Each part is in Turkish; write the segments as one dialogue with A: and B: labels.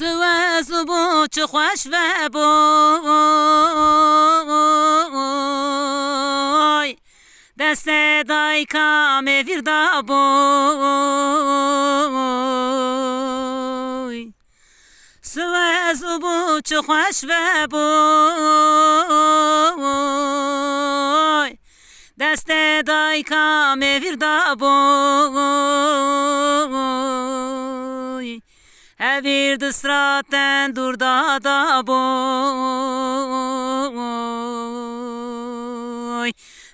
A: سوز بو چه خوش و بوی دست دای کام ویردا بوی سوز بو چه خوش و بوی دست دای کام ویردا بوی Evir dısraten durda da boy.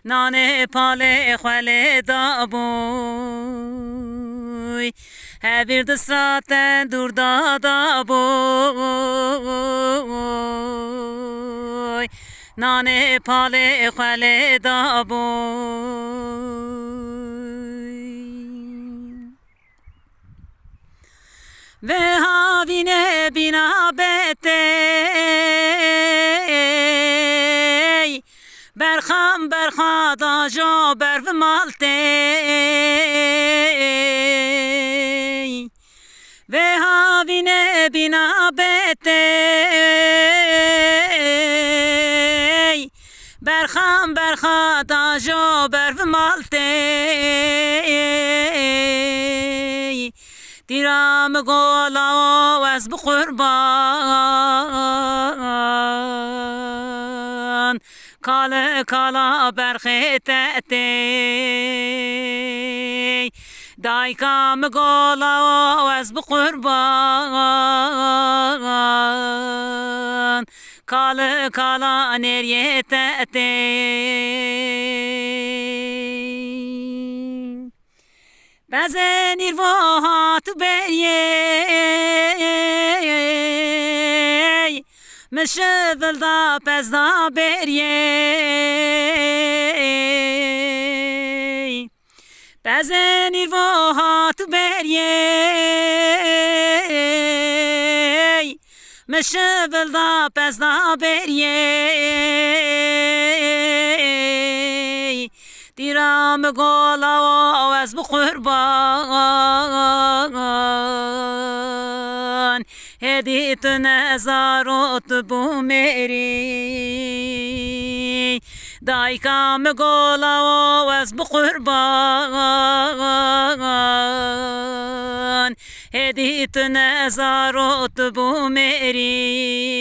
A: Nane pale xwele da boy. Evir dısraten durda da boy. Nane pale xwele da boy ve havine bina betey Berxam berxada jo berv maltey ve havine bina betey Berxam berxada jo berv maltey دیرم گلا و از بقربان کال کالا برخیت تی دایکام گلا و از بقربان کال کالا نریت تی بزنیر و beriye Meşevvel da pez da beriye Bezenir vohat beriye Meşevvel da pez da beriye Diram gola o ez bu kurban. هدیت نزارت بو میری دایکم گلا و از بقربان هدیت نزارت بو میری